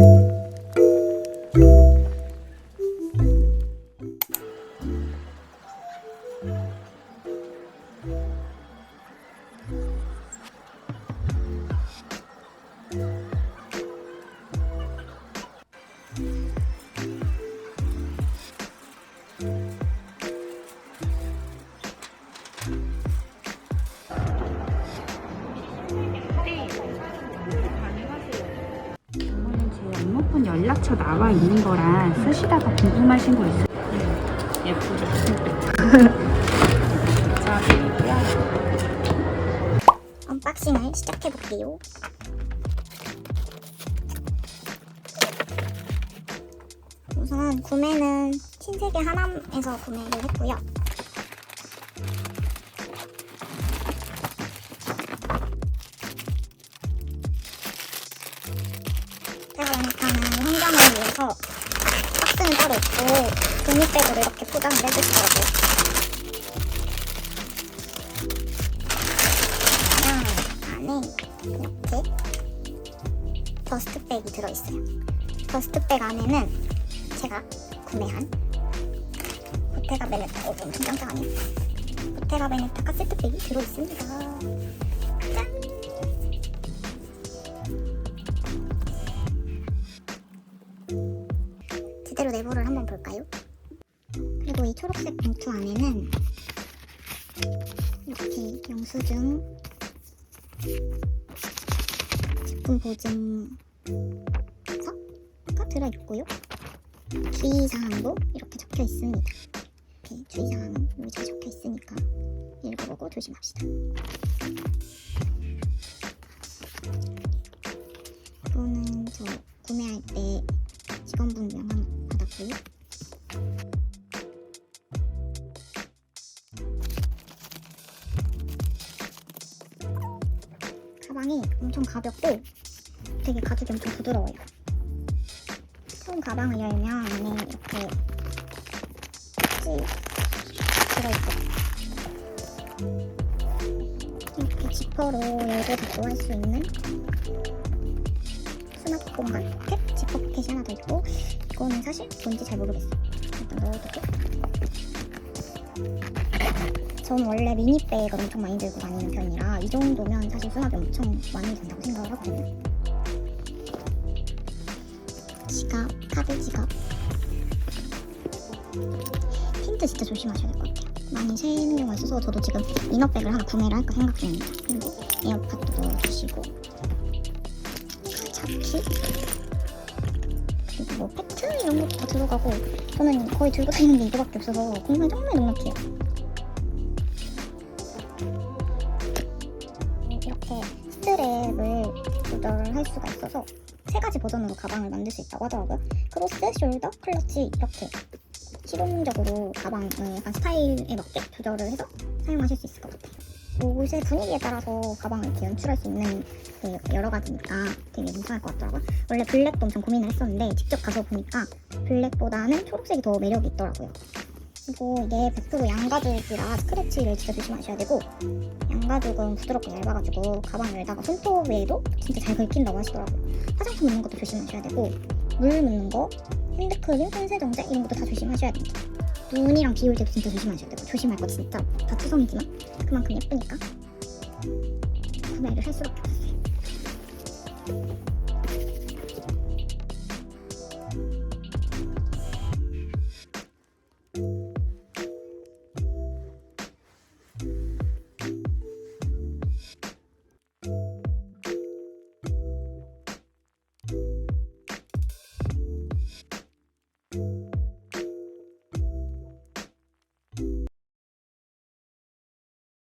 이거는 제 업무폰 연락처 나와 있는 거라 쓰시다가 궁금하신 거 있어요? 예쁘죠? 언박싱을 시작해볼게요. 우선 구매는 신세계 하남에서 구매를 했고요. 환경을 위해서 박스는 따로 있고 종이백으로 이렇게 포장을 해주시더라고요. 그냥 안에 이렇게 더스트백이 들어있어요. 더스트백 안에는 제가 구매한 보테가 베네타 어, 엄청 짱짱하네요. 보테가 베네타 카세트백이 들어있습니다. 제대로 내부를 한번 볼까요? 그리고 이 초록색 봉투 안에는 이렇게 영수증 제품 보증서가 들어있고요. 주의사항도 이렇게 적혀 있습니다. 이렇게 주의사항은 여기 잘 적혀 있으니까 읽어보고 조심합시다. 명함 받았고요. 가방이 엄청 가볍고 되게 가죽이 엄청 부드러워요. 처음 가방을 열면 안에 이렇게 찌 들어있어요. 이렇게 지퍼로 열고 닫고 할 수 있는 수납 공간 사실 뭔지 잘 모르겠어요. 일단 넣어두고 저는 원래 미니백을 엄청 많이 들고 다니는 편이라 이 정도면 사실 수납이 엄청 많이 된다고 생각을 하거든요. 지갑, 카드 지갑. 핀트 진짜 조심하셔야 될 것 같아요. 많이 세는 경우가 있어서 저도 지금 이너백을 하나 구매를 할까 생각 중입니다. 그리고 에어팟도 넣어주시고 잡기 그리고 뭐 팩트 이런 것도 다 들어가고 저는 거의 들고 다니는 게 이거밖에 없어서 공간 정말 넉넉해요. 이렇게 스트랩을 조절할 수가 있어서 세 가지 버전으로 가방을 만들 수 있다고 하더라고요. 크로스, 숄더, 클러치 이렇게 실용적으로 가방을 약간 스타일에 맞게 조절을 해서 사용하실 수 있을 것 같아요. 옷의 분위기에 따라서 가방을 이렇게 연출할 수 있는 그 여러 가지니까 되게 괜찮을 것 같더라고요. 원래 블랙도 엄청 고민을 했었는데 직접 가서 보니까 블랙보다는 초록색이 더 매력이 있더라고요. 그리고 이게 100% 양가죽이라 스크래치를 진짜 조심하셔야 되고 양가죽은 부드럽고 얇아가지고 가방 열다가 손톱에도 진짜 잘 긁힌다고 하시더라고요. 화장품 묻는 것도 조심하셔야 되고 물 묻는 거, 핸드크림, 손세정제 이런 것도 다 조심하셔야 됩니다. 눈이랑 비올 때도 진짜 조심하셔야 되고 조심할 거 진짜 다 투성이지만 그만큼 예쁘니까 구매를 할 수밖에 없어요.